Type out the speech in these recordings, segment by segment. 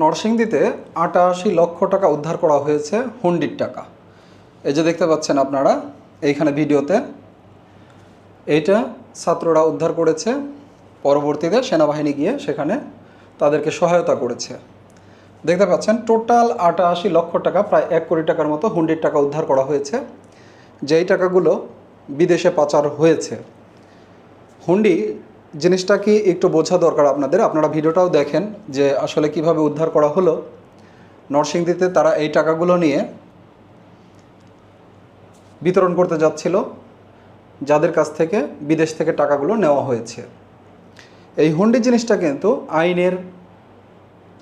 নরসিংদীতে আটাশি লক্ষ টাকা উদ্ধার করা হয়েছে হুন্ডির টাকা। এই যে দেখতে পাচ্ছেন আপনারা, এইখানে ভিডিওতে, এইটা ছাত্ররা উদ্ধার করেছে। পরবর্তীতে সেনাবাহিনী গিয়ে সেখানে তাদেরকে সহায়তা করেছে। দেখতে পাচ্ছেন, টোটাল আটাশি লক্ষ টাকা, প্রায় এক কোটি টাকার মতো হুন্ডির টাকা উদ্ধার করা হয়েছে। যেই টাকাগুলো বিদেশে পাচার হয়েছে, হুন্ডি জিনিসটা কি একটু বোঝা দরকার আপনাদের? আপনারা ভিডিওটাও দেখেন যে আসলে কীভাবে উদ্ধার করা হলো। নরসিংদীতে তারা এই টাকাগুলো নিয়ে বিতরণ করতে যাচ্ছিল, যাদের কাছ থেকে বিদেশ থেকে টাকাগুলো নেওয়া হয়েছে। এই হুন্ডি জিনিসটা কিন্তু আইনের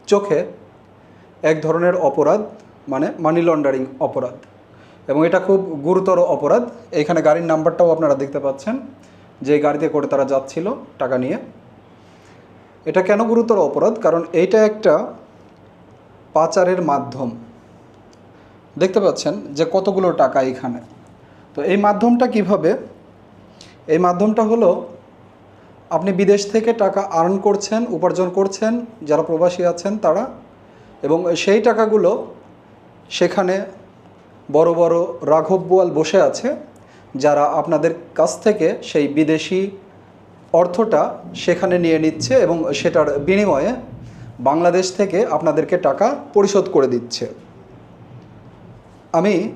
চোখে এক ধরনের অপরাধ মানে মানি লন্ডারিং অপরাধ। এবং এটা খুব গুরুতর অপরাধ। এখানে গাড়ির নাম্বারটাও আপনারা দেখতে পাচ্ছেন। যে গাড়িতে করে তারা যাচ্ছিল টাকা নিয়ে। এটা কেন গুরুতর অপরাধ? কারণ এইটা একটা পাচারের মাধ্যম। দেখতে পাচ্ছেন যে কতগুলো টাকা এখানে তো এই মাধ্যমটা কীভাবে? এই মাধ্যমটা হলো আপনি বিদেশ থেকে টাকা আর্ন করছেন, উপার্জন করছেন, যারা প্রবাসী আছেন তারা, এবং সেই টাকাগুলো সেখানে বড় বড় রাঘব বোয়াল বসে আছে। যারা আপনাদের কাছ থেকে সেই বিদেশি অর্থটা সেখানে নিয়ে নিচ্ছে এবং সেটার বিনিময়ে বাংলাদেশ থেকে আপনাদেরকে টাকা পরিশোধ করে দিচ্ছে। আমি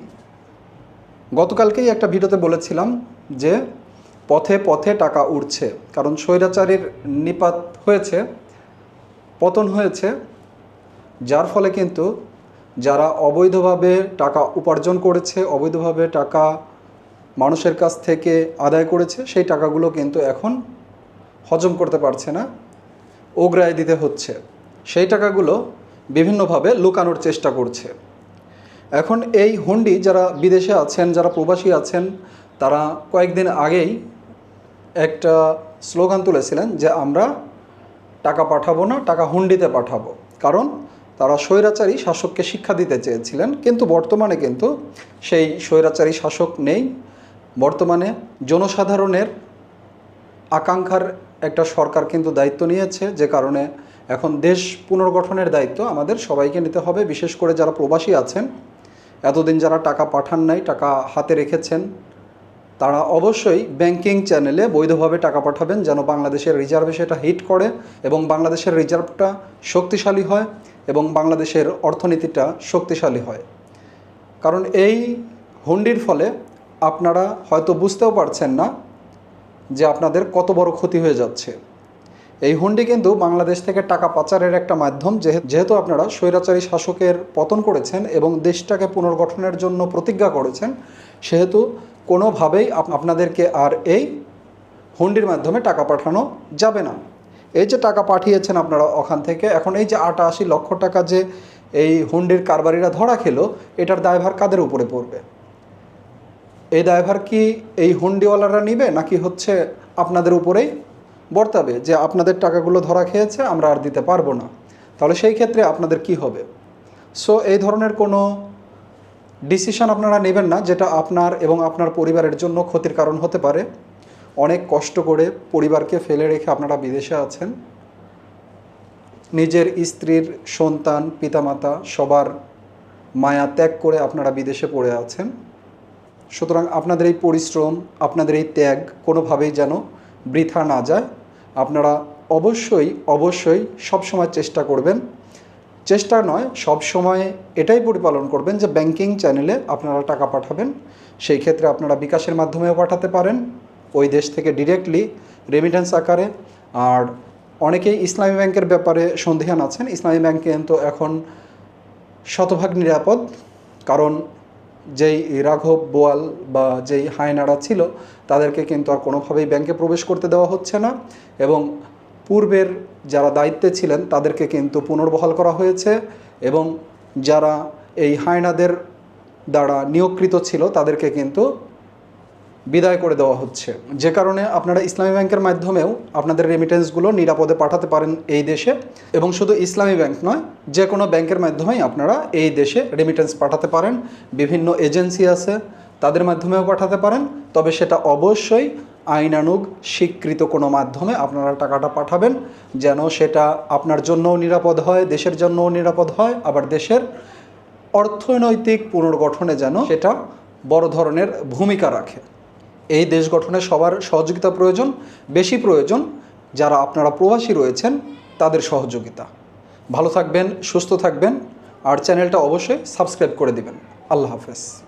গতকালকেই একটা ভিডিওতে বলেছিলাম যে পথে পথে টাকা উঠছে কারণ স্বৈরাচারীর নিপাত হয়েছে, পতন হয়েছে, যার ফলে কিন্তু যারা অবৈধভাবে টাকা উপার্জন করেছে, অবৈধভাবে টাকা মানুষের কাছ থেকে আদায় করেছে, সেই টাকাগুলো কিন্তু এখন হজম করতে পারছে না ওগ্রায় দিতে হচ্ছে। সেই টাকাগুলো বিভিন্নভাবে লুকানোর চেষ্টা করছে। এখন এই হুন্ডি যারা বিদেশে আছেন, যারা প্রবাসী আছেন, তারা কয়েকদিন আগেই একটা স্লোগান তুলেছিলেন যে আমরা টাকা পাঠাবো না, টাকা হুন্ডিতে পাঠাবো। কারণ তারা স্বৈরাচারী শাসককে শিক্ষা দিতে চেয়েছিলেন, কিন্তু বর্তমানে কিন্তু সেই স্বৈরাচারী শাসক নেই। বর্তমানে জনসাধারণের আকাঙ্ক্ষার একটা সরকার কিন্তু দায়িত্ব নিয়েছে, যে কারণে এখন দেশ পুনর্গঠনের দায়িত্ব আমাদের সবাইকে নিতে হবে, বিশেষ করে যারা প্রবাসী আছেন। এতদিন যারা টাকা পাঠান নাই, টাকা হাতে রেখেছেন, তারা অবশ্যই ব্যাংকিং চ্যানেলে বৈধভাবে টাকা পাঠাবেন, যেন বাংলাদেশের রিজার্ভে সেটা হিট করে এবং বাংলাদেশের রিজার্ভটা শক্তিশালী হয় এবং বাংলাদেশের অর্থনীতিটা শক্তিশালী হয়। কারণ এই হুন্ডির ফলে আপনারা হয়তো বুঝতেও পারছেন না যে আপনাদের কত বড় ক্ষতি হয়ে যাচ্ছে। এই হুন্ডি কিন্তু বাংলাদেশ থেকে টাকা পাচারের একটা মাধ্যম, যেহে- যেহেতু আপনারা স্বৈরাচারী শাসকের পতন করেছেন এবং দেশটাকে পুনর্গঠনের জন্য প্রতিজ্ঞা করেছেন, সেহেতু কোনোভাবেই আপনাদেরকে আর এই হুন্ডির মাধ্যমে টাকা পাঠানো যাবে না। এই যে টাকা পাঠিয়েছেন আপনারা ওখান থেকে, এখন এই যে আটাশি লক্ষ টাকা যে এই হুন্ডির কারবারিরা ধরা খেলো, এটার দায়ভার কাদের উপরে পড়বে? এই ড্রাইভার কি এই হুন্ডিওয়ালারা নিবে নাকি হচ্ছে আপনাদের উপরেই বর্তাবে যে আপনাদের টাকাগুলো ধরা খেয়েছে, আমরা আর দিতে পারব না? তাহলে সেই ক্ষেত্রে আপনাদের কি হবে? সো এই ধরনের কোনো ডিসিশন আপনারা নেবেন না, যেটা আপনার এবং আপনার পরিবারের জন্য ক্ষতির কারণ হতে পারে। অনেক কষ্ট করে পরিবারকে ফেলে রেখে আপনারা বিদেশে আছেন। নিজের স্ত্রীর সন্তান, পিতামাতা সবার মায়া ত্যাগ করে আপনারা বিদেশে পড়ে আছেন। সুতরাং আপনাদের এই পরিশ্রম, আপনাদের এই ত্যাগ কোনোভাবেই যেন বৃথা না যায়। আপনারা অবশ্যই অবশ্যই সবসময় চেষ্টা করবেন। চেষ্টা নয় সব সময় এটাই পরিপালন করবেন যে ব্যাংকিং চ্যানেলে আপনারা টাকা পাঠাবেন। সেই ক্ষেত্রে আপনারা বিকাশের মাধ্যমেও পাঠাতে পারেন, ওই দেশ থেকে ডিরেক্টলি রেমিটেন্স আকারে। আর অনেকেই ইসলামী ব্যাংকের ব্যাপারে সন্দেহান আছেন। ইসলামী ব্যাংক কিন্তু এখন শতভাগ নিরাপদ, কারণ যেই রাঘব বোয়াল বা যেই হায়নারা ছিল, তাদেরকে কিন্তু আর কোনোভাবেই ব্যাংকে প্রবেশ করতে দেওয়া হচ্ছে না এবং পূর্বের যারা দায়িত্বে ছিলেন, তাদেরকে কিন্তু পুনর্বহাল করা হয়েছে এবং যারা এই হায়নাদের দ্বারা নিয়োগকৃত ছিল, তাদেরকে কিন্তু বিদায় করে দেওয়া হচ্ছে। যে কারণে আপনারা ইসলামী ব্যাংকের মাধ্যমেও আপনাদের রেমিটেন্সগুলো নিরাপদে পাঠাতে পারেন এই দেশে এবং শুধু ইসলামী ব্যাংক নয়, যে কোনো ব্যাংকের মাধ্যমেই আপনারা এই দেশে রেমিটেন্স পাঠাতে পারেন। বিভিন্ন এজেন্সি আছে, তাদের মাধ্যমেও পাঠাতে পারেন। তবে সেটা অবশ্যই আইনানুগ স্বীকৃত কোনো মাধ্যমে আপনারা টাকাটা পাঠাবেন, যেন সেটা আপনার জন্যও নিরাপদ হয়, দেশের জন্যও নিরাপদ হয়, আবার দেশের অর্থনৈতিক পুনর্গঠনে যেন সেটা বড় ধরনের ভূমিকা রাখে। এই দেশ গঠনে সবার সহযোগিতা প্রয়োজন, বেশি প্রয়োজন। যারা আপনারা প্রবাসী রয়েছেন, তাদের সহযোগিতা। ভালো থাকবেন, সুস্থ থাকবেন। আর চ্যানেলটা অবশ্যই সাবস্ক্রাইব করে দিবেন। আল্লাহ হাফেজ।